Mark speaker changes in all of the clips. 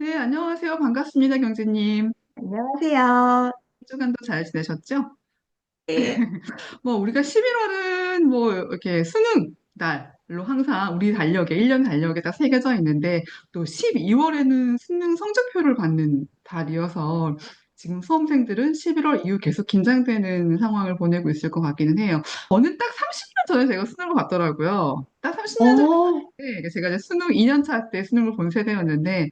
Speaker 1: 네, 안녕하세요. 반갑습니다, 경재님.
Speaker 2: 안녕하세요.
Speaker 1: 한 주간도 잘 지내셨죠?
Speaker 2: 네.
Speaker 1: 뭐, 우리가 11월은 뭐, 이렇게 수능 날로 항상 우리 달력에, 1년 달력에 딱 새겨져 있는데, 또 12월에는 수능 성적표를 받는 달이어서, 지금 수험생들은 11월 이후 계속 긴장되는 상황을 보내고 있을 것 같기는 해요. 저는 딱 30년 전에 제가 수능을 봤더라고요. 딱 30년 전에
Speaker 2: 어,
Speaker 1: 봤는데, 제가 이제 수능 2년 차 때 수능을 본 세대였는데, 어,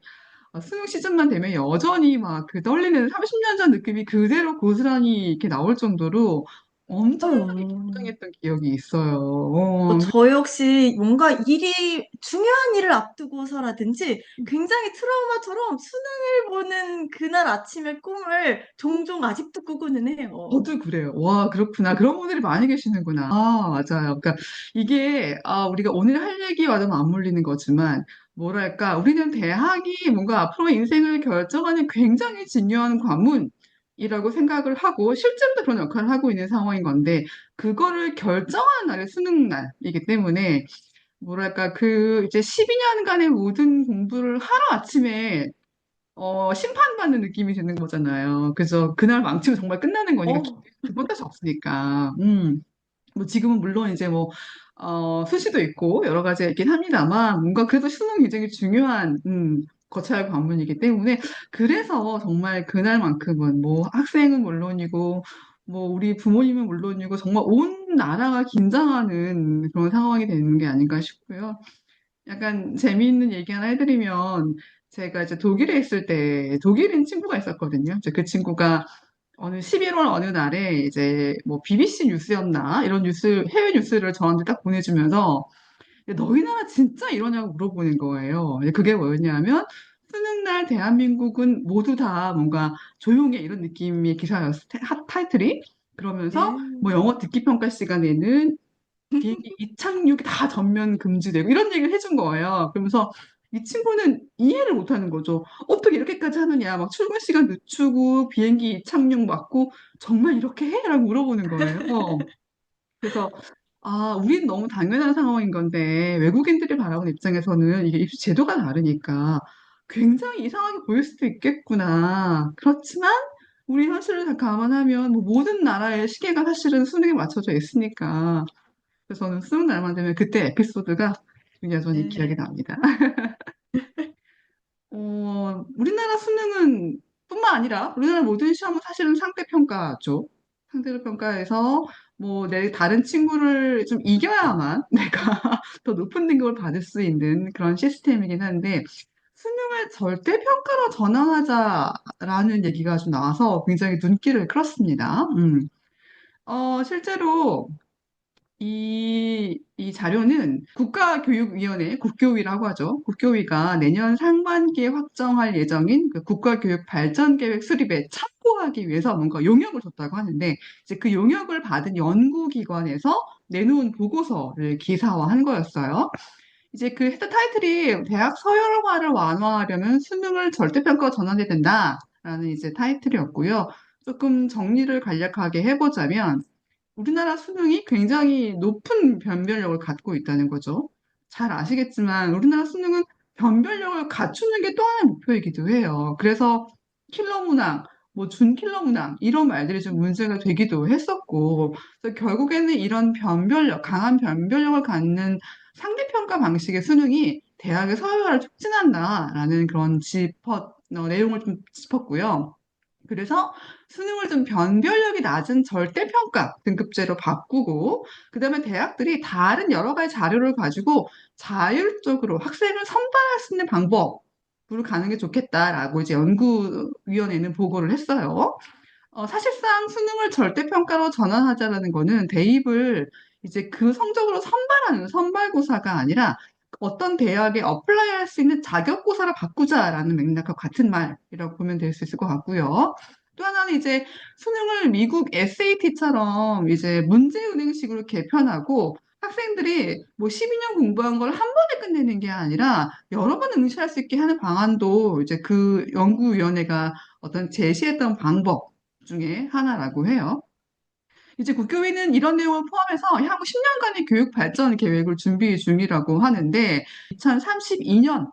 Speaker 1: 수능 시즌만 되면 여전히 막 그 떨리는 30년 전 느낌이 그대로 고스란히 이렇게 나올 정도로 엄청나게
Speaker 2: 어.
Speaker 1: 긴장했던 기억이 있어요.
Speaker 2: 어,
Speaker 1: 어,
Speaker 2: 저 역시 뭔가 일이, 중요한 일을 앞두고서라든지 굉장히 트라우마처럼 수능을 보는 그날 아침의 꿈을 종종 아직도 꾸고는 해요.
Speaker 1: 저도 그래요. 와, 그렇구나. 그런 분들이 많이 계시는구나. 아, 맞아요. 그러니까 이게 아, 우리가 오늘 할 얘기와도 맞물리는 거지만 뭐랄까, 우리는 대학이 뭔가 앞으로 인생을 결정하는 굉장히 중요한 관문 이라고 생각을 하고 실제로도 그런 역할을 하고 있는 상황인 건데 그거를 결정하는 날이 수능 날이기 때문에 뭐랄까, 그 이제 12년간의 모든 공부를 하루 아침에 어, 심판받는 느낌이 드는 거잖아요. 그래서 그날 망치고 정말 끝나는 거니까
Speaker 2: 어,
Speaker 1: 다시 없으니까. 음. 뭐 지금은 물론 이제 뭐 어, 수시도 있고 여러 가지가 있긴 합니다만 뭔가 그래도 수능 굉장히 중요한 음, 거쳐야 할 관문이기 때문에 그래서 정말 그날만큼은 뭐 학생은 물론이고 뭐 우리 부모님은 물론이고 정말 온 나라가 긴장하는 그런 상황이 되는 게 아닌가 싶고요. 약간 재미있는 얘기 하나 해드리면 제가 이제 독일에 있을 때 독일인 친구가 있었거든요. 그 친구가 어느 11월 어느 날에 이제 뭐 BBC 뉴스였나 이런 뉴스 해외 뉴스를 저한테 딱 보내주면서 야, 너희 나라 진짜 이러냐고 물어보는 거예요. 그게 뭐였냐면 수능 날 대한민국은 모두 다 뭔가 조용해 이런 느낌의 기사였어. 핫 타이틀이 그러면서 뭐
Speaker 2: 네.
Speaker 1: 영어 듣기 평가 시간에는 비행기 이착륙이 다 전면 금지되고 이런 얘기를 해준 거예요. 그러면서 이 친구는 이해를 못하는 거죠. 어떻게 이렇게까지 하느냐. 막 출근 시간 늦추고 비행기 이착륙 막고 정말 이렇게 해? 라고 물어보는 거예요. 그래서 아, 우린 너무 당연한 상황인 건데 외국인들이 바라보는 입장에서는 이게 입시 제도가 다르니까 굉장히 이상하게 보일 수도 있겠구나. 그렇지만 우리 현실을 다 감안하면 뭐 모든 나라의 시계가 사실은 수능에 맞춰져 있으니까 그래서 저는 수능 날만 되면 그때 에피소드가 여전히 기억이
Speaker 2: 네.
Speaker 1: 납니다. 어, 우리나라 수능은 뿐만 아니라 우리나라 모든 시험은 사실은 상대평가죠. 상대평가에서 뭐 내 다른 친구를 좀 이겨야만 내가 더 높은 등급을 받을 수 있는 그런 시스템이긴 한데 수능을 절대 평가로 전환하자라는 얘기가 좀 나와서 굉장히 눈길을 끌었습니다. 음. 어, 실제로 이, 이 자료는 국가교육위원회, 국교위라고 하죠. 국교위가 내년 상반기에 확정할 예정인 그 국가교육 발전계획 수립에 참고하기 위해서 뭔가 용역을 줬다고 하는데, 이제 그 용역을 받은 연구기관에서 내놓은 보고서를 기사화한 거였어요. 이제 그 헤드 타이틀이 대학 서열화를 완화하려면 수능을 절대평가로 전환해야 된다라는 이제 타이틀이었고요. 조금 정리를 간략하게 해보자면, 우리나라 수능이 굉장히 높은 변별력을 갖고 있다는 거죠. 잘 아시겠지만 우리나라 수능은 변별력을 갖추는 게 또 하나의 목표이기도 해요. 그래서 킬러 문항, 뭐 준킬러 문항 이런 말들이 좀 문제가 되기도 했었고, 그래서 결국에는 이런 변별력, 강한 변별력을 갖는 상대평가 방식의 수능이 대학의 서열화를 촉진한다라는 그런 짚어, 어, 내용을 좀 짚었고요. 그래서 수능을 좀 변별력이 낮은 절대평가 등급제로 바꾸고, 그 다음에 대학들이 다른 여러 가지 자료를 가지고 자율적으로 학생을 선발할 수 있는 방법으로 가는 게 좋겠다라고 이제 연구위원회는 보고를 했어요. 어, 사실상 수능을 절대평가로 전환하자라는 거는 대입을 이제 그 성적으로 선발하는 선발고사가 아니라 어떤 대학에 어플라이 할 수 있는 자격고사로 바꾸자라는 맥락과 같은 말이라고 보면 될 수 있을 것 같고요. 또 하나는 이제 수능을 미국 SAT처럼 이제 문제은행식으로 개편하고 학생들이 뭐 12년 공부한 걸 한 번에 끝내는 게 아니라 여러 번 응시할 수 있게 하는 방안도 이제 그 연구위원회가 어떤 제시했던 방법 중에 하나라고 해요. 이제 국교위는 이런 내용을 포함해서 향후 10년간의 교육 발전 계획을 준비 중이라고 하는데 2032년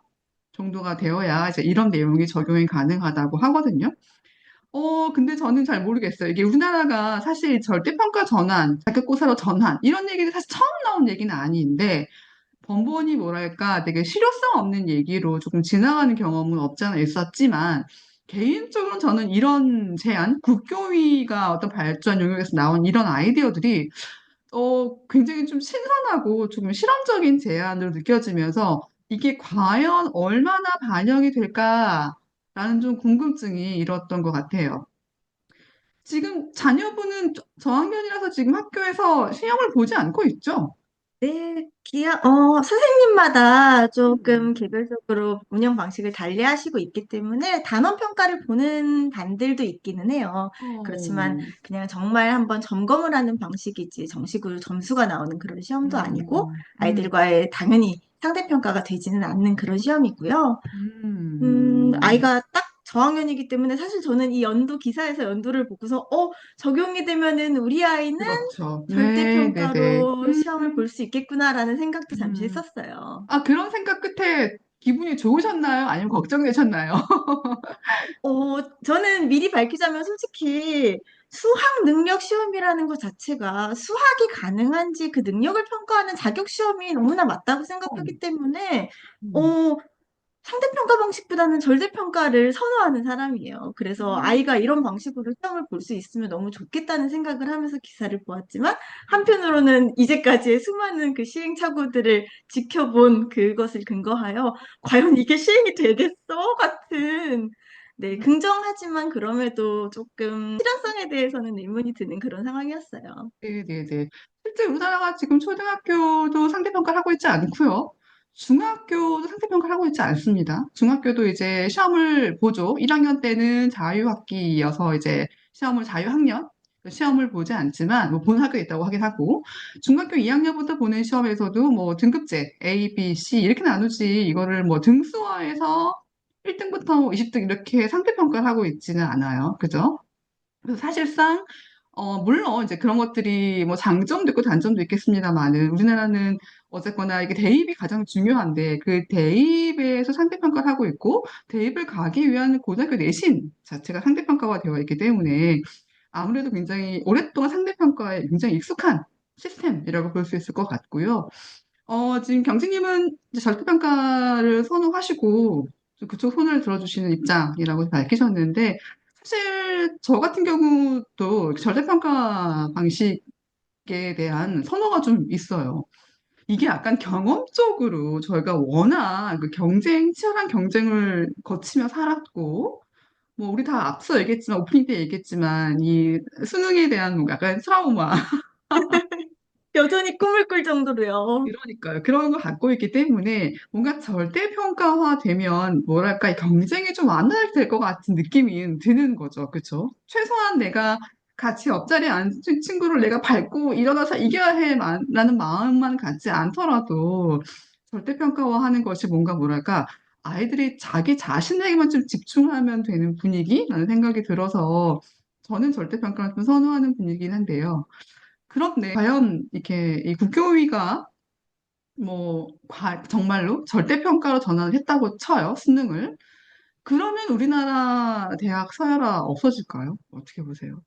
Speaker 1: 정도가 되어야 이제 이런 내용이 적용이 가능하다고 하거든요. 어, 근데 저는 잘 모르겠어요. 이게 우리나라가 사실 절대평가 전환, 자격고사로 전환, 이런 얘기는 사실 처음 나온 얘기는 아닌데, 번번이 뭐랄까 되게 실효성 없는 얘기로 조금 지나가는 경험은 없잖아 있었지만, 개인적으로 저는 이런 제안, 국교위가 어떤 발전 영역에서 나온 이런 아이디어들이 어, 굉장히 좀 신선하고 조금 실험적인 제안으로 느껴지면서 이게 과연 얼마나 반영이 될까라는 좀 궁금증이 일었던 것 같아요. 지금 자녀분은 저- 저학년이라서 지금 학교에서 시험을 보지 않고 있죠?
Speaker 2: 네, 기아, 어, 선생님마다
Speaker 1: 음.
Speaker 2: 조금 개별적으로 운영 방식을 달리 하시고 있기 때문에 단원 평가를 보는 반들도 있기는 해요. 그렇지만
Speaker 1: 어,
Speaker 2: 그냥 정말 한번 점검을 하는 방식이지 정식으로 점수가 나오는 그런 시험도 아니고
Speaker 1: 음, 음,
Speaker 2: 아이들과의 당연히 상대평가가 되지는 않는 그런 시험이고요. 음,
Speaker 1: 음,
Speaker 2: 아이가 딱 저학년이기 때문에 사실 저는 이 연도 기사에서 연도를 보고서 어, 적용이 되면은 우리 아이는
Speaker 1: 그렇죠. 네, 네, 네.
Speaker 2: 절대평가로 시험을
Speaker 1: 음,
Speaker 2: 볼수 있겠구나라는 생각도 잠시
Speaker 1: 음.
Speaker 2: 했었어요.
Speaker 1: 아, 그런 생각 끝에 기분이 좋으셨나요? 아니면 걱정되셨나요?
Speaker 2: 어, 저는 미리 밝히자면 솔직히 수학 능력 시험이라는 것 자체가 수학이 가능한지 그 능력을 평가하는 자격 시험이 너무나 맞다고 생각하기 때문에
Speaker 1: 음.
Speaker 2: 어, 상대평가 방식보다는 절대평가를 선호하는 사람이에요. 그래서 아이가 이런
Speaker 1: 음.
Speaker 2: 방식으로 시험을 볼 수 있으면 너무 좋겠다는 생각을 하면서 기사를 보았지만, 한편으로는 이제까지의 수많은 그 시행착오들을 지켜본 그것을 근거하여, 과연 이게 시행이 되겠어? 같은, 네, 긍정하지만 그럼에도 조금 실현성에 대해서는 의문이 드는 그런 상황이었어요.
Speaker 1: 네네네. 실제 우리나라가 지금 초등학교도 상대평가를 하고 있지 않고요. 중학교도 상대평가를 하고 있지 않습니다. 중학교도 이제 시험을 보죠. 1학년 때는 자유학기여서 이제 시험을 자유학년, 시험을 보지 않지만 뭐 보는 학교가 있다고 하긴 하고 중학교 2학년부터 보는 시험에서도 뭐 등급제 A, B, C 이렇게 나누지 이거를 뭐 등수화해서 1등부터 20등 이렇게 상대평가를 하고 있지는 않아요. 그죠? 그래서 사실상 어 물론 이제 그런 것들이 뭐 장점도 있고 단점도 있겠습니다만은 우리나라는 어쨌거나 이게 대입이 가장 중요한데 그 대입에서 상대평가를 하고 있고 대입을 가기 위한 고등학교 내신 자체가 상대평가가 되어 있기 때문에 아무래도 굉장히 오랫동안 상대평가에 굉장히 익숙한 시스템이라고 볼 수 있을 것 같고요. 어, 지금 경진님은 절대평가를 선호하시고 그쪽 손을 들어주시는 입장이라고 밝히셨는데 사실 저 같은 경우도 절대평가 방식에 대한 선호가 좀 있어요. 이게 약간 경험적으로 저희가 워낙 그 경쟁, 치열한 경쟁을 거치며 살았고 뭐 우리 다 앞서 얘기했지만 오프닝 때 얘기했지만 이 수능에 대한 뭔가 약간 트라우마
Speaker 2: 여전히 꿈을 꿀 정도로요.
Speaker 1: 그러니까요. 그런 걸 갖고 있기 때문에 뭔가 절대평가화 되면 뭐랄까 이 경쟁이 좀 완화될 것 같은 느낌이 드는 거죠. 그렇죠? 최소한 내가 같이 옆자리에 앉은 친구를 내가 밟고 일어나서 이겨야 해라는 마음만 갖지 않더라도 절대평가화하는 것이 뭔가 뭐랄까 아이들이 자기 자신에게만 좀 집중하면 되는 분위기라는 생각이 들어서 저는 절대평가를 좀 선호하는 분위기긴 한데요. 그런데 과연 이렇게 이 국교위가 뭐, 과- 정말로 절대평가로 전환을 했다고 쳐요, 수능을. 그러면 우리나라 대학 서열화 없어질까요? 어떻게 보세요?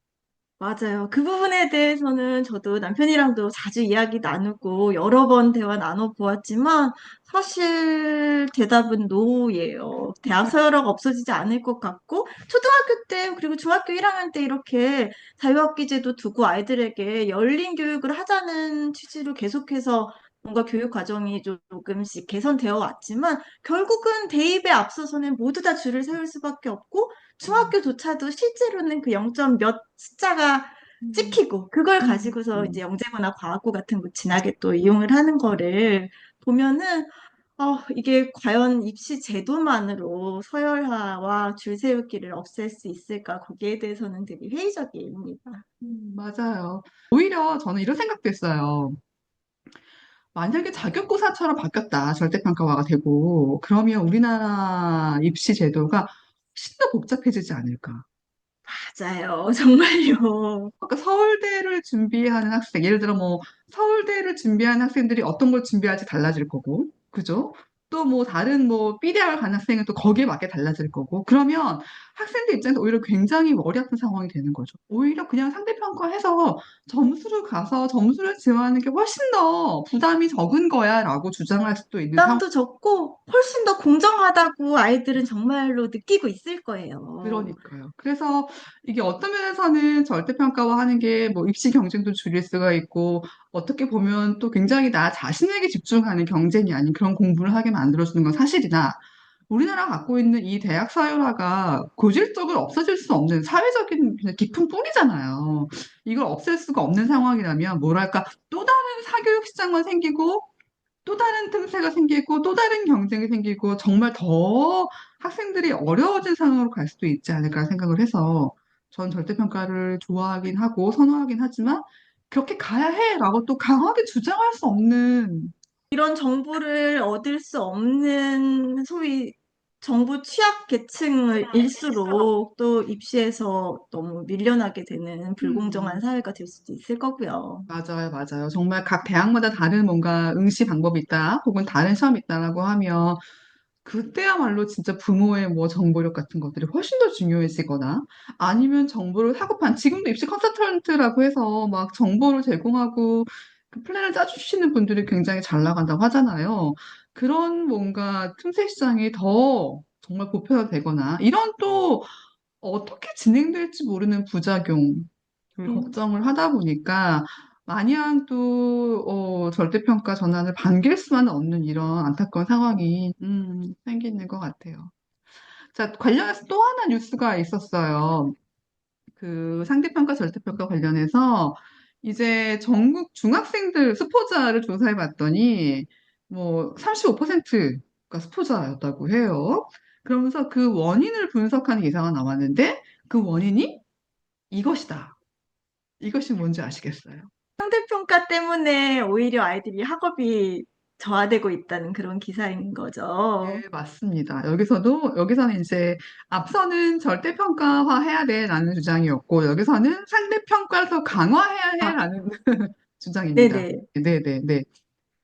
Speaker 2: 맞아요. 그 부분에 대해서는 저도 남편이랑도 자주 이야기 나누고 여러 번 대화 나눠 보았지만 사실 대답은 노예요. 대학 서열화가 없어지지 않을 것 같고 초등학교 때 그리고 중학교 1학년 때 이렇게 자유학기제도 두고 아이들에게 열린 교육을 하자는 취지로 계속해서 뭔가 교육 과정이 조금씩 개선되어 왔지만 결국은 대입에 앞서서는 모두 다 줄을 세울 수밖에 없고
Speaker 1: 음,
Speaker 2: 중학교조차도 실제로는 그 0점 몇 숫자가
Speaker 1: 음,
Speaker 2: 찍히고 그걸
Speaker 1: 음,
Speaker 2: 가지고서 이제
Speaker 1: 음.
Speaker 2: 영재고나 과학고 같은 거 진학에 또 이용을 하는 거를 보면은 어, 이게 과연 입시 제도만으로 서열화와 줄 세우기를 없앨 수 있을까? 거기에 대해서는 되게 회의적입니다.
Speaker 1: 음, 맞아요. 오히려 저는 이런 생각도 했어요. 만약에 자격고사처럼 바뀌었다, 절대평가화가 되고, 그러면 우리나라 입시 제도가 훨씬 더 복잡해지지 않을까.
Speaker 2: 맞아요. 정말요.
Speaker 1: 아까 서울대를 준비하는 학생, 예를 들어 뭐 서울대를 준비하는 학생들이 어떤 걸 준비할지 달라질 거고, 그죠? 또 뭐 다른 뭐 B대학을 간 학생은 또 거기에 맞게 달라질 거고 그러면 학생들 입장에서 오히려 굉장히 머리 아픈 상황이 되는 거죠. 오히려 그냥 상대평가해서 점수를 가서 점수를 지원하는 게 훨씬 더 부담이 적은 거야 라고 주장할 수도 있는 상황.
Speaker 2: 부담도 적고 훨씬 더 공정하다고 아이들은 정말로 느끼고 있을 거예요.
Speaker 1: 그러니까요. 그래서 이게 어떤 면에서는 절대평가화하는 게 뭐 입시 경쟁도 줄일 수가 있고 어떻게 보면 또 굉장히 나 자신에게 집중하는 경쟁이 아닌 그런 공부를 하게 만들어주는 건 사실이나 우리나라가 갖고 있는 이 대학 사회화가 고질적으로 없어질 수 없는 사회적인 깊은 뿌리잖아요. 이걸 없앨 수가 없는 상황이라면 뭐랄까 또 다른 사교육 시장만 생기고 또 다른 틈새가 생기고 또 다른 경쟁이 생기고 정말 더 학생들이 어려워진 상황으로 갈 수도 있지 않을까 생각을 해서 전 절대평가를 좋아하긴 하고 선호하긴 하지만 그렇게 가야 해라고 또 강하게 주장할 수 없는
Speaker 2: 이런 정보를 얻을 수 없는 소위 정부 취약 계층일수록 또 입시에서 너무 밀려나게 되는 불공정한
Speaker 1: 음,
Speaker 2: 사회가 될 수도 있을 거고요.
Speaker 1: 맞아요, 맞아요. 정말 각 대학마다 다른 뭔가 응시 방법이 있다, 혹은 다른 시험이 있다라고 하면 그때야말로 진짜 부모의 뭐 정보력 같은 것들이 훨씬 더 중요해지거나 아니면 정보를 사고판, 지금도 입시 컨설턴트라고 해서 막 정보를 제공하고 그 플랜을 짜주시는 분들이 굉장히 잘 나간다고 하잖아요. 그런 뭔가 틈새 시장이 더 정말 보편화되거나 이런 또 어떻게 진행될지 모르는 부작용을
Speaker 2: 음,
Speaker 1: 걱정을 하다 보니까 마냥 또 어, 절대평가 전환을 반길 수만은 없는 이런 안타까운 상황이 음, 생기는 것 같아요. 자, 관련해서 또 하나 뉴스가 있었어요. 그 상대평가 절대평가 관련해서 이제 전국 중학생들 스포자를 조사해 봤더니 뭐 35%가 스포자였다고 해요. 그러면서 그 원인을 분석하는 기사가 나왔는데 그 원인이 이것이다. 이것이 뭔지 아시겠어요?
Speaker 2: 상대평가 때문에 오히려 아이들이 학업이 저하되고 있다는 그런 기사인
Speaker 1: 네,
Speaker 2: 거죠.
Speaker 1: 맞습니다. 여기서도, 여기서는 이제 앞서는 절대 평가화 해야 돼라는 주장이었고, 여기서는 상대 평가를 더 강화해야
Speaker 2: 아,
Speaker 1: 해라는 주장입니다.
Speaker 2: 네네.
Speaker 1: 네네 네.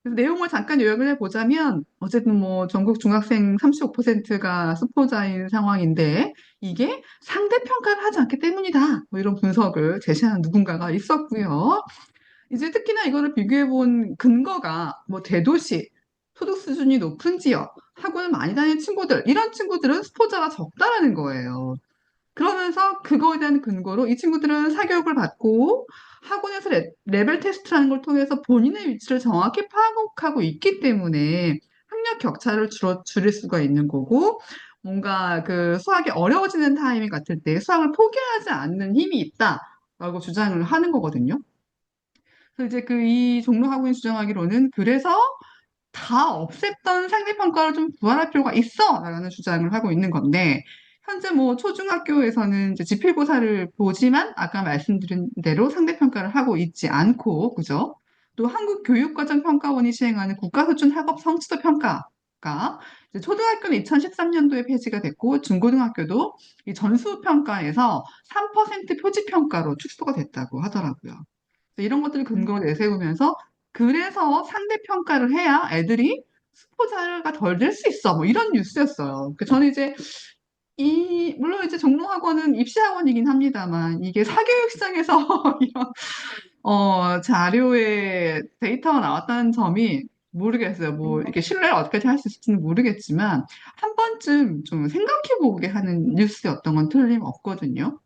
Speaker 1: 그래서 내용을 잠깐 요약을 해보자면, 어쨌든 뭐 전국 중학생 35%가 수포자인 상황인데, 이게 상대평가를 하지 않기 때문이다. 뭐 이런 분석을 제시하는 누군가가 있었고요. 이제 특히나 이거를 비교해 본 근거가 뭐 대도시, 소득 수준이 높은 지역, 학원을 많이 다니는 친구들, 이런 친구들은 스포자가 적다라는 거예요. 그러면서 그거에 대한 근거로 이 친구들은 사교육을 받고 학원에서 레, 레벨 테스트라는 걸 통해서 본인의 위치를 정확히 파악하고 있기 때문에 학력 격차를 줄어, 줄일 수가 있는 거고 뭔가 그 수학이 어려워지는 타이밍 같을 때 수학을 포기하지 않는 힘이 있다라고 주장을 하는 거거든요. 그래서 이제 그 이 종로학원이 주장하기로는 그래서 다 없앴던 상대평가를 좀 부활할 필요가 있어! 라는 주장을 하고 있는 건데, 현재 뭐 초중학교에서는 이제 지필고사를 보지만 아까 말씀드린 대로 상대평가를 하고 있지 않고, 그죠? 또 한국교육과정평가원이 시행하는 국가수준 학업 성취도 평가가 이제 초등학교는 2013년도에 폐지가 됐고, 중고등학교도 이 전수평가에서 3% 표지평가로 축소가 됐다고 하더라고요. 이런 것들을 근거로 내세우면서 그래서 상대 평가를 해야 애들이 스포자가 덜 될 수 있어. 뭐 이런 뉴스였어요. 그 저는 이제 이 물론 이제 종로학원은 입시학원이긴 합니다만 이게 사교육 시장에서 이런 어 자료에 데이터가 나왔다는 점이 모르겠어요. 뭐 이렇게 신뢰를 어떻게 할 수 있을지는 모르겠지만 한 번쯤 좀 생각해 보게 하는 뉴스였던 건 틀림없거든요.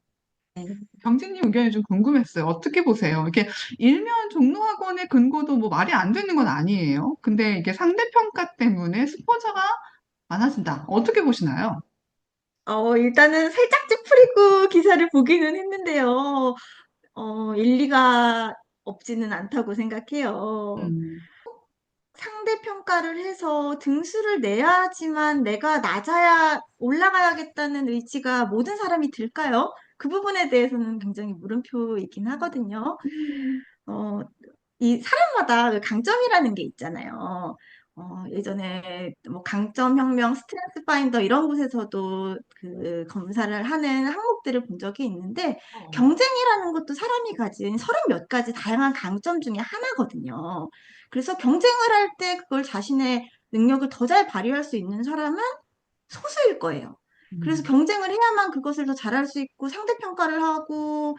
Speaker 1: 경진님 의견이 좀 궁금했어요. 어떻게 보세요? 이렇게 일면 종로학원의 근거도 뭐 말이 안 되는 건 아니에요. 근데 이게 상대평가 때문에 스포자가 많아진다. 어떻게 보시나요?
Speaker 2: 어, 일단은 살짝 찌푸리고 기사를 보기는 했는데요. 어, 일리가 없지는 않다고 생각해요.
Speaker 1: 음,
Speaker 2: 상대 평가를 해서 등수를 내야지만 내가 낮아야 올라가야겠다는 의지가 모든 사람이 들까요? 그 부분에 대해서는 굉장히 물음표이긴 하거든요.
Speaker 1: 음,
Speaker 2: 어, 이 사람마다 그 강점이라는 게 있잖아요. 어, 예전에 뭐 강점혁명, 스트렝스 파인더 이런 곳에서도 그 검사를 하는 항목들을 본 적이 있는데
Speaker 1: 어,
Speaker 2: 경쟁이라는 것도 사람이 가진 서른 몇 가지 다양한 강점 중에 하나거든요. 그래서 경쟁을 할 때 그걸 자신의 능력을 더 잘 발휘할 수 있는 사람은 소수일 거예요. 그래서
Speaker 1: 음,
Speaker 2: 경쟁을 해야만 그것을 더 잘할 수 있고 상대평가를 하고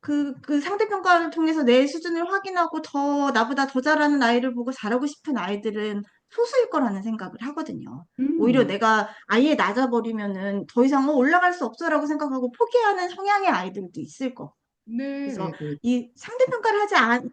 Speaker 2: 그, 그 상대평가를 통해서 내 수준을 확인하고 더 나보다 더 잘하는 아이를 보고 잘하고 싶은 아이들은 소수일 거라는 생각을 하거든요. 오히려
Speaker 1: 음,
Speaker 2: 내가 아예 낮아버리면은 더 이상 어, 올라갈 수 없어라고 생각하고 포기하는 성향의 아이들도 있을 거고.
Speaker 1: 네, 네,
Speaker 2: 그래서
Speaker 1: 네.
Speaker 2: 이 상대평가를 하지 않,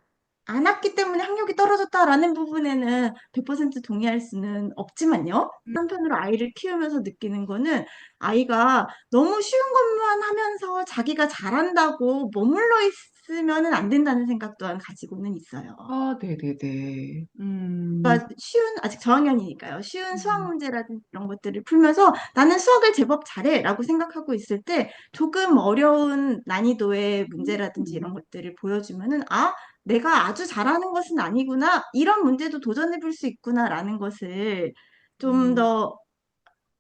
Speaker 2: 않았기 때문에 학력이 떨어졌다라는 부분에는 100% 동의할 수는 없지만요.
Speaker 1: 음,
Speaker 2: 한편으로 아이를 키우면서 느끼는 거는 아이가 너무 쉬운 것만 하면서 자기가 잘한다고 머물러 있으면은 안 된다는 생각 또한 가지고는 있어요.
Speaker 1: 아, 네, 네, 네. 음,
Speaker 2: 그러니까 쉬운, 아직 저학년이니까요. 쉬운 수학
Speaker 1: 음,
Speaker 2: 문제라든지 이런 것들을 풀면서 나는 수학을 제법 잘해 라고 생각하고 있을 때 조금 어려운 난이도의 문제라든지
Speaker 1: 음,
Speaker 2: 이런 것들을 보여주면은 아, 내가 아주 잘하는 것은 아니구나. 이런 문제도 도전해 볼 수 있구나라는 것을 좀
Speaker 1: 음,
Speaker 2: 더,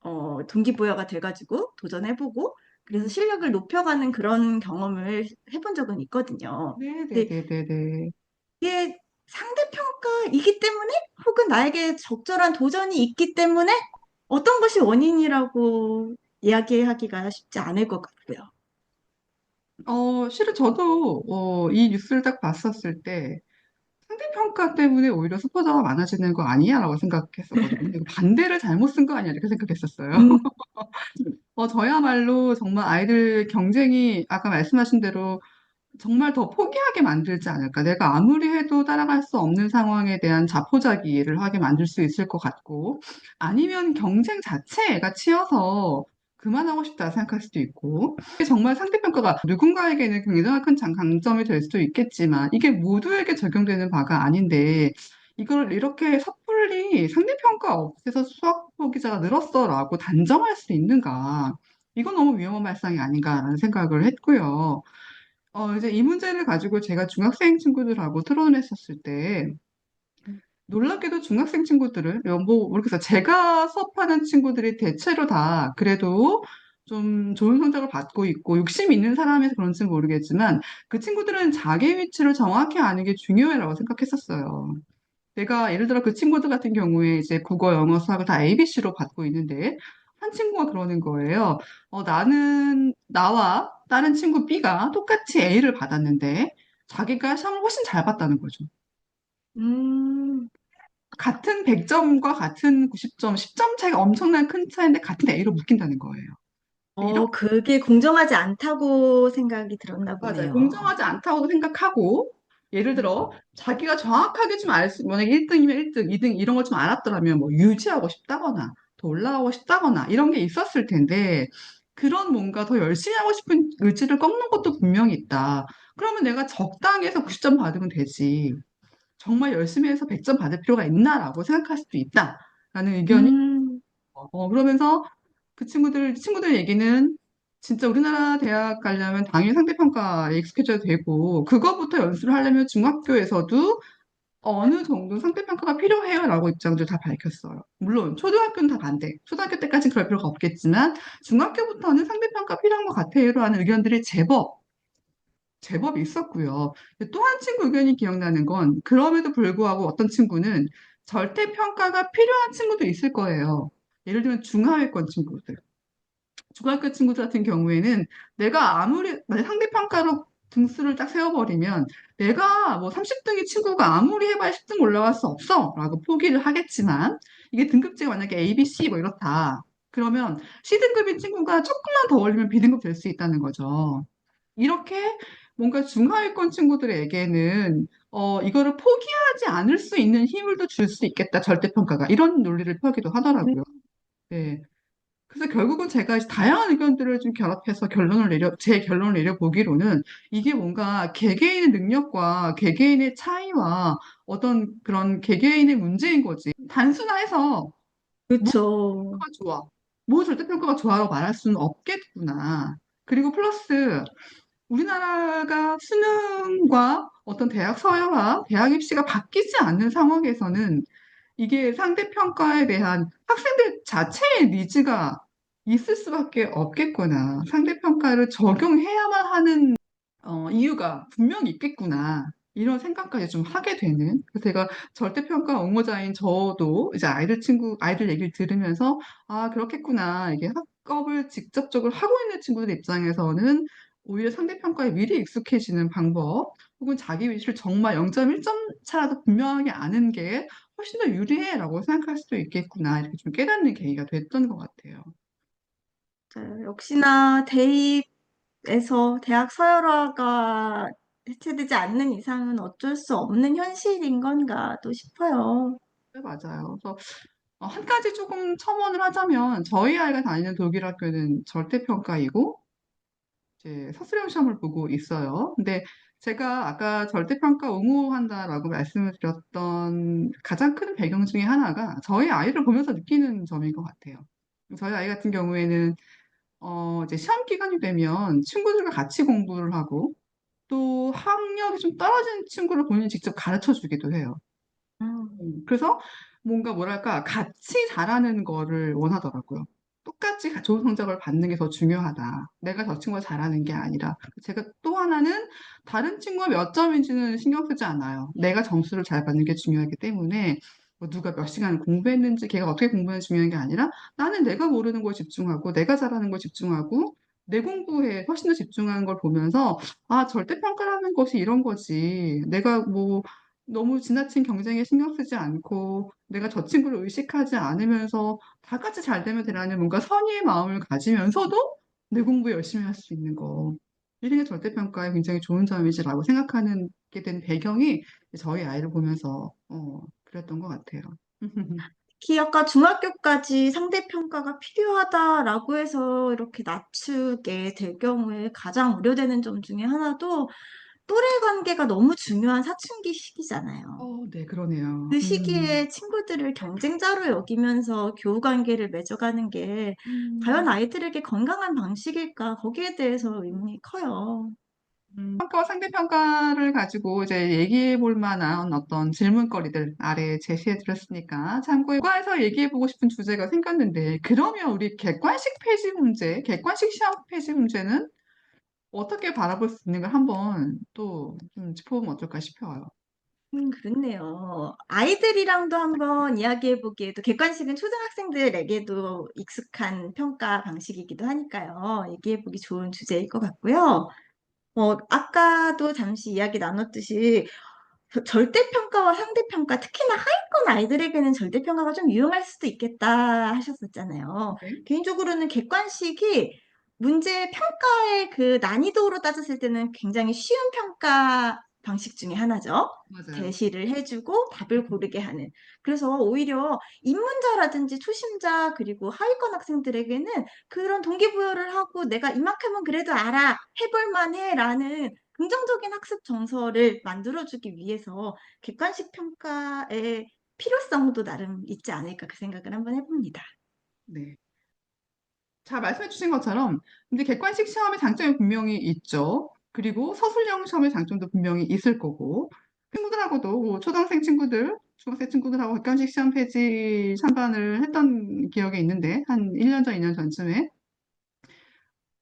Speaker 2: 어, 동기부여가 돼 가지고 도전해 보고 그래서
Speaker 1: 음,
Speaker 2: 실력을 높여가는 그런 경험을 해 본 적은 있거든요.
Speaker 1: 네, 네,
Speaker 2: 근데
Speaker 1: 네, 네, 네.
Speaker 2: 이게 상대평가이기 때문에 혹은 나에게 적절한 도전이 있기 때문에 어떤 것이 원인이라고 이야기하기가 쉽지 않을 것 같고요.
Speaker 1: 어, 실은 저도, 어, 이 뉴스를 딱 봤었을 때, 상대평가 때문에 오히려 스포자가 많아지는 거 아니야라고 생각했었거든요. 이거 반대를 잘못 쓴 거 아니야 이렇게 생각했었어요.
Speaker 2: 음,
Speaker 1: 어, 저야말로 정말 아이들 경쟁이 아까 말씀하신 대로 정말 더 포기하게 만들지 않을까. 내가 아무리 해도 따라갈 수 없는 상황에 대한 자포자기를 하게 만들 수 있을 것 같고, 아니면 경쟁 자체가 치여서 그만하고 싶다 생각할 수도 있고, 정말 상대평가가 누군가에게는 굉장히 큰 장- 강점이 될 수도 있겠지만, 이게 모두에게 적용되는 바가 아닌데, 이걸 이렇게 섣불리 상대평가 없애서 수학 포기자가 늘었어라고 단정할 수 있는가? 이건 너무 위험한 발상이 아닌가라는 생각을 했고요. 어, 이제 이 문제를 가지고 제가 중학생 친구들하고 토론했었을 때, 놀랍게도 중학생 친구들은, 어, 뭐, 모르겠어요. 제가 수업하는 친구들이 대체로 다 그래도 좀 좋은 성적을 받고 있고, 욕심이 있는 사람에서 그런지는 모르겠지만, 그 친구들은 자기 위치를 정확히 아는 게 중요해라고 생각했었어요. 내가 예를 들어 그 친구들 같은 경우에 이제 국어, 영어, 수학을 다 ABC로 받고 있는데 한 친구가 그러는 거예요. 어, 나는 나와 다른 친구 B가 똑같이 A를 받았는데 자기가 시험을 훨씬 잘 봤다는 거죠.
Speaker 2: 음,
Speaker 1: 같은 100점과 같은 90점, 10점 차이가 엄청난 큰 차이인데 같은 A로 묶인다는 거예요.
Speaker 2: 어, 그게 공정하지 않다고 생각이 들었나
Speaker 1: 맞아요.
Speaker 2: 보네요.
Speaker 1: 공정하지 않다고 생각하고 예를 들어 자기가 정확하게 좀 알 수, 만약에 1등이면 1등, 2등 이런 걸 좀 알았더라면 뭐 유지하고 싶다거나 더 올라가고 싶다거나 이런 게 있었을 텐데 그런 뭔가 더 열심히 하고 싶은 의지를 꺾는 것도 분명히 있다. 그러면 내가 적당해서 90점 받으면 되지. 정말 열심히 해서 100점 받을 필요가 있나라고 생각할 수도 있다라는 의견이
Speaker 2: 음,
Speaker 1: 어, 그러면서 그 친구들, 친구들 얘기는 진짜 우리나라 대학 가려면 당일 상대평가에 익숙해져야 되고, 그거부터 연습을 하려면 중학교에서도 어느 정도 상대평가가 필요해요라고 입장들 다 밝혔어요. 물론, 초등학교는 다 반대. 초등학교 때까지는 그럴 필요가 없겠지만, 중학교부터는 상대평가 필요한 것 같아요라는 의견들이 제법, 제법 있었고요. 또 한 친구 의견이 기억나는 건, 그럼에도 불구하고 어떤 친구는 절대 평가가 필요한 친구도 있을 거예요. 예를 들면 중하위권 친구들. 중학교 친구들 같은 경우에는 내가 아무리 상대평가로 등수를 딱 세워버리면 내가 뭐 30등의 친구가 아무리 해봐야 10등 올라갈 수 없어 라고 포기를 하겠지만 이게 등급제가 만약에 A, B, C 뭐 이렇다 그러면 C등급인 친구가 조금만 더 올리면 B등급 될 수 있다는 거죠 이렇게 뭔가 중하위권 친구들에게는 어 이거를 포기하지 않을 수 있는 힘을 또 줄 수 있겠다 절대평가가 이런 논리를 펴기도 하더라고요 네. 그래서 결국은 제가 다양한 의견들을 좀 결합해서 결론을 내려, 제 결론을 내려보기로는 이게 뭔가 개개인의 능력과 개개인의 차이와 어떤 그런 개개인의 문제인 거지. 단순화해서 뭐
Speaker 2: 그쵸.
Speaker 1: 평가가 좋아, 뭐 절대평가가 좋아라고 말할 수는 없겠구나. 그리고 플러스 우리나라가 수능과 어떤 대학 서열화, 대학 입시가 바뀌지 않는 상황에서는 이게 상대평가에 대한 학생들 자체의 니즈가 있을 수밖에 없겠구나. 상대평가를 적용해야만 하는 어, 이유가 분명히 있겠구나. 이런 생각까지 좀 하게 되는. 그래서 제가 절대평가 옹호자인 저도 이제 아이들 친구, 아이들 얘기를 들으면서, 아, 그렇겠구나. 이게 학업을 직접적으로 하고 있는 친구들 입장에서는 오히려 상대평가에 미리 익숙해지는 방법, 혹은 자기 위치를 정말 0.1점 차라도 분명하게 아는 게 훨씬 더 유리해라고 생각할 수도 있겠구나. 이렇게 좀 깨닫는 계기가 됐던 것 같아요.
Speaker 2: 네, 역시나 대입에서 대학 서열화가 해체되지 않는 이상은 어쩔 수 없는 현실인 건가 또 싶어요.
Speaker 1: 네, 맞아요. 그래서 어, 한 가지 조금 첨언을 하자면 저희 아이가 다니는 독일 학교는 절대평가이고 이제 서술형 시험을 보고 있어요. 근데 제가 아까 절대평가 옹호한다라고 말씀을 드렸던 가장 큰 배경 중에 하나가 저희 아이를 보면서 느끼는 점인 것 같아요. 저희 아이 같은 경우에는 어, 이제 시험 기간이 되면 친구들과 같이 공부를 하고 또 학력이 좀 떨어진 친구를 본인이 직접 가르쳐 주기도 해요.
Speaker 2: 음,
Speaker 1: 음, 그래서 뭔가 뭐랄까 같이 잘하는 거를 원하더라고요. 똑같이 좋은 성적을 받는 게 더 중요하다. 내가 저 친구가 잘하는 게 아니라. 제가 또 하나는 다른 친구가 몇 점인지는 신경 쓰지 않아요. 내가 점수를 잘 받는 게 중요하기 때문에 뭐 누가 몇 시간 공부했는지 걔가 어떻게 공부했는지 중요한 게 아니라 나는 내가 모르는 거에 집중하고 내가 잘하는 거에 집중하고 내 공부에 훨씬 더 집중하는 걸 보면서 아, 절대 평가라는 것이 이런 거지. 내가 뭐 너무 지나친 경쟁에 신경 쓰지 않고 내가 저 친구를 의식하지 않으면서 다 같이 잘 되면 되라는 뭔가 선의의 마음을 가지면서도 내 공부 열심히 할 수 있는 거. 이런 게 절대평가의 굉장히 좋은 점이지라고 생각하는 게 된 배경이 저희 아이를 보면서 어, 그랬던 것 같아요.
Speaker 2: 특히 아까 중학교까지 상대평가가 필요하다라고 해서 이렇게 낮추게 될 경우에 가장 우려되는 점 중에 하나도 또래 관계가 너무 중요한 사춘기 시기잖아요.
Speaker 1: 어, 네, 그러네요.
Speaker 2: 그
Speaker 1: 음,
Speaker 2: 시기에 친구들을 경쟁자로 여기면서 교우 관계를 맺어가는 게 과연
Speaker 1: 음.
Speaker 2: 아이들에게 건강한 방식일까? 거기에 대해서 의문이 커요.
Speaker 1: 음, 평가와 상대평가를 가지고 이제 얘기해 볼 만한 어떤 질문거리들 아래 제시해 드렸으니까 참고해 과에서 얘기해 보고 싶은 주제가 생겼는데 그러면 우리 객관식 폐지 문제, 객관식 시험 폐지 문제는 어떻게 바라볼 수 있는 걸 한번 또 좀 짚어보면 어떨까 싶어요.
Speaker 2: 음, 그렇네요. 아이들이랑도 한번 이야기해 보기에도 객관식은 초등학생들에게도 익숙한 평가 방식이기도 하니까요. 얘기해 보기 좋은 주제일 것 같고요. 어, 아까도 잠시 이야기 나눴듯이 저- 절대평가와 상대평가, 특히나 하위권 아이들에게는 절대평가가 좀 유용할 수도 있겠다 하셨었잖아요.
Speaker 1: 네,
Speaker 2: 개인적으로는 객관식이 문제 평가의 그 난이도로 따졌을 때는 굉장히 쉬운 평가 방식 중에 하나죠.
Speaker 1: 맞아요.
Speaker 2: 제시를 해주고 답을 고르게 하는. 그래서 오히려 입문자라든지 초심자 그리고 하위권 학생들에게는 그런 동기부여를 하고 내가 이만큼은 그래도 알아, 해볼 만해라는 긍정적인 학습 정서를 만들어주기 위해서 객관식 평가의 필요성도 나름 있지 않을까 그 생각을 한번 해봅니다.
Speaker 1: 네. 잘 말씀해 주신 것처럼 근데 객관식 시험의 장점이 분명히 있죠. 그리고 서술형 시험의 장점도 분명히 있을 거고 친구들하고도 뭐 초등학생 친구들, 중학생 친구들하고 객관식 시험 페이지 참관을 했던 기억이 있는데 한 1년 전, 2년 전쯤에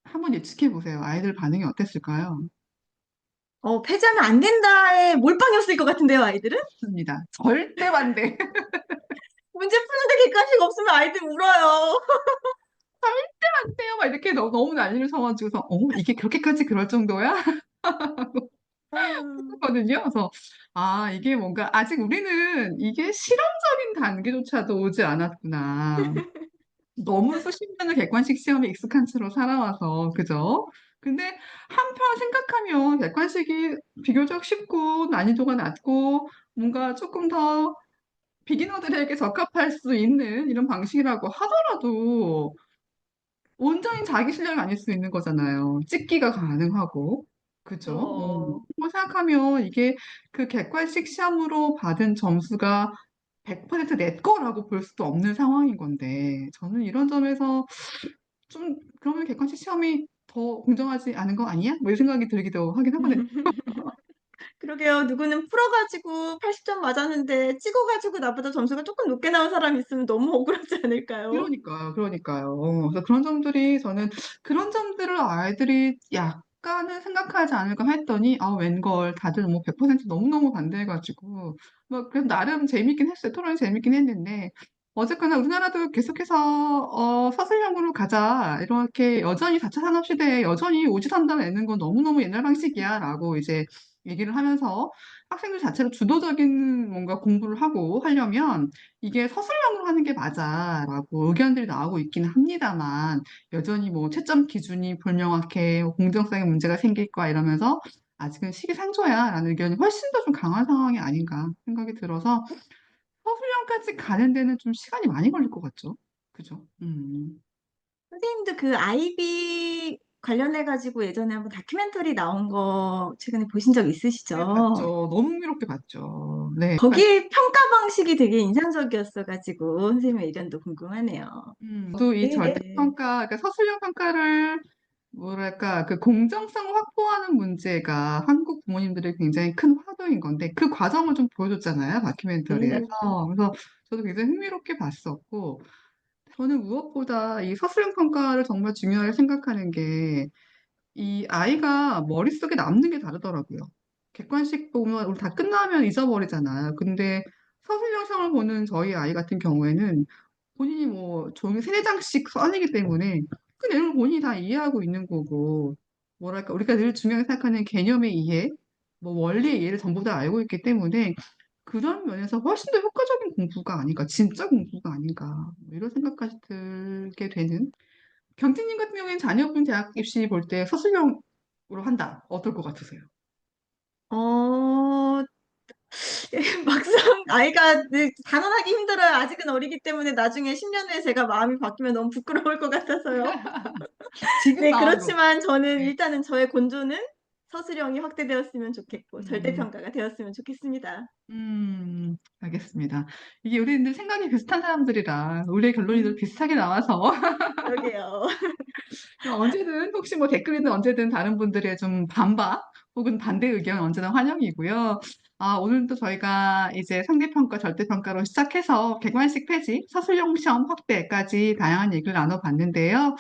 Speaker 1: 한번 예측해 보세요. 아이들 반응이 어땠을까요?
Speaker 2: 어, 폐지하면 안 된다에 몰빵이었을 것 같은데요, 아이들은?
Speaker 1: 좋습니다. 절대 반대.
Speaker 2: 문제 푸는데 객관식 없으면 아이들 울어요.
Speaker 1: 절대 안 돼요. 막 이렇게 너, 너무 난리를 쳐가지고서 어 이게 그렇게까지 그럴 정도야?
Speaker 2: 음,
Speaker 1: 거든요. 그래서 아 이게 뭔가 아직 우리는 이게 실험적인 단계조차도 오지 않았구나. 너무 수십 년을 객관식 시험에 익숙한 채로 살아와서 그죠? 근데 한편 생각하면 객관식이 비교적 쉽고 난이도가 낮고 뭔가 조금 더 비기너들에게 적합할 수 있는 이런 방식이라고 하더라도 온전히 자기 실력이 아닐 수 있는 거잖아요. 찍기가 가능하고. 그죠? 어.
Speaker 2: 어,
Speaker 1: 뭐 생각하면 이게 그 객관식 시험으로 받은 점수가 100%내 거라고 볼 수도 없는 상황인 건데, 저는 이런 점에서 좀, 그러면 객관식 시험이 더 공정하지 않은 거 아니야? 뭐 이 생각이 들기도 하긴 하거든요.
Speaker 2: 그러게요. 누구는 풀어가지고 80점 맞았는데 찍어가지고 나보다 점수가 조금 높게 나온 사람이 있으면 너무 억울하지 않을까요?
Speaker 1: 그러니까요, 그러니까요. 어, 그래서 그런 점들이 저는 그런 점들을 아이들이 평가는 생각하지 않을까 했더니 아 웬걸 다들 뭐 100% 너무너무 반대해 가지고 뭐 그래도 나름 재밌긴 했어요. 토론이 재밌긴 했는데 어쨌거나 우리나라도 계속해서 어, 서술형으로 가자 이렇게 여전히 4차 산업시대에 여전히 오지선다 내는 건 너무너무 옛날 방식이야 라고 이제 얘기를 하면서 학생들 자체로 주도적인 뭔가 공부를 하고 하려면 이게 서술형으로 하는 게 맞아라고 의견들이 나오고 있기는 합니다만 여전히 뭐 채점 기준이 불명확해, 뭐 공정성에 문제가 생길 거야 이러면서 아직은 시기상조야라는 의견이 훨씬 더 좀 강한 상황이 아닌가 생각이 들어서 서술형까지 가는 데는 좀 시간이 많이 걸릴 것 같죠? 그죠? 음.
Speaker 2: 선생님도 그 아이비 관련해 가지고 예전에 한번 다큐멘터리 나온 거 최근에 보신 적
Speaker 1: 네,
Speaker 2: 있으시죠?
Speaker 1: 봤죠. 너무 흥미롭게 봤죠. 네.
Speaker 2: 거기 평가 방식이 되게 인상적이었어 가지고 선생님의 의견도 궁금하네요.
Speaker 1: 음, 저도 이
Speaker 2: 네네.
Speaker 1: 절대평가, 그러니까 서술형 평가를 뭐랄까, 그 공정성을 확보하는 문제가 한국 부모님들의 굉장히 큰 화두인 건데, 그 과정을 좀 보여줬잖아요, 다큐멘터리에서.
Speaker 2: 네.
Speaker 1: 그래서 저도 굉장히 흥미롭게 봤었고, 저는 무엇보다 이 서술형 평가를 정말 중요하게 생각하는 게, 이 아이가 머릿속에 남는 게 다르더라고요. 객관식 보면 우리 다 끝나면 잊어버리잖아요. 근데 서술형 시험을 보는 저희 아이 같은 경우에는 본인이 뭐 종이 세네 장씩 써내기 때문에 그 내용을 본인이 다 이해하고 있는 거고, 뭐랄까, 우리가 늘 중요하게 생각하는 개념의 이해, 뭐 원리의 이해를 전부 다 알고 있기 때문에 그런 면에서 훨씬 더 효과적인 공부가 아닌가, 진짜 공부가 아닌가, 뭐 이런 생각까지 들게 되는. 경진님 같은 경우에는 자녀분 대학 입시 볼 때 서술형으로 한다. 어떨 것 같으세요?
Speaker 2: 어, 막상 아이가 네, 단언하기 힘들어요. 아직은 어리기 때문에 나중에 10년 후에 제가 마음이 바뀌면 너무 부끄러울 것 같아서요.
Speaker 1: 지금
Speaker 2: 네,
Speaker 1: 마음으로.
Speaker 2: 그렇지만 저는
Speaker 1: 네.
Speaker 2: 일단은 저의 곤조는 서술형이 확대되었으면 좋겠고
Speaker 1: 음.
Speaker 2: 절대평가가 되었으면 좋겠습니다.
Speaker 1: 음, 알겠습니다. 이게 우리들 생각이 비슷한 사람들이라 우리의 결론이 늘
Speaker 2: 음,
Speaker 1: 비슷하게 나와서
Speaker 2: 그러게요.
Speaker 1: 언제든 혹시 뭐 댓글이든 언제든 다른 분들의 좀 반박 혹은 반대 의견 언제나 환영이고요. 아, 오늘도 저희가 이제 상대평가, 절대평가로 시작해서 객관식 폐지, 서술형 시험 확대까지 다양한 얘기를 나눠봤는데요.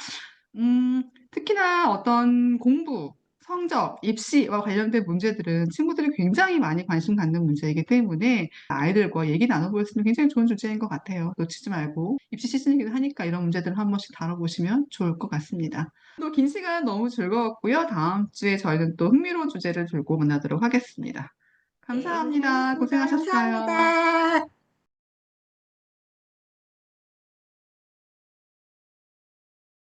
Speaker 1: 음, 특히나 어떤 공부, 성적, 입시와 관련된 문제들은 친구들이 굉장히 많이 관심 갖는 문제이기 때문에 아이들과 얘기 나눠볼 수 있는 굉장히 좋은 주제인 것 같아요. 놓치지 말고 입시 시즌이기도 하니까 이런 문제들을 한 번씩 다뤄보시면 좋을 것 같습니다. 또 긴 시간 너무 즐거웠고요. 다음 주에 저희는 또 흥미로운 주제를 들고 만나도록 하겠습니다.
Speaker 2: 네,
Speaker 1: 감사합니다.
Speaker 2: 고생하셨습니다.
Speaker 1: 고생하셨어요.
Speaker 2: 감사합니다.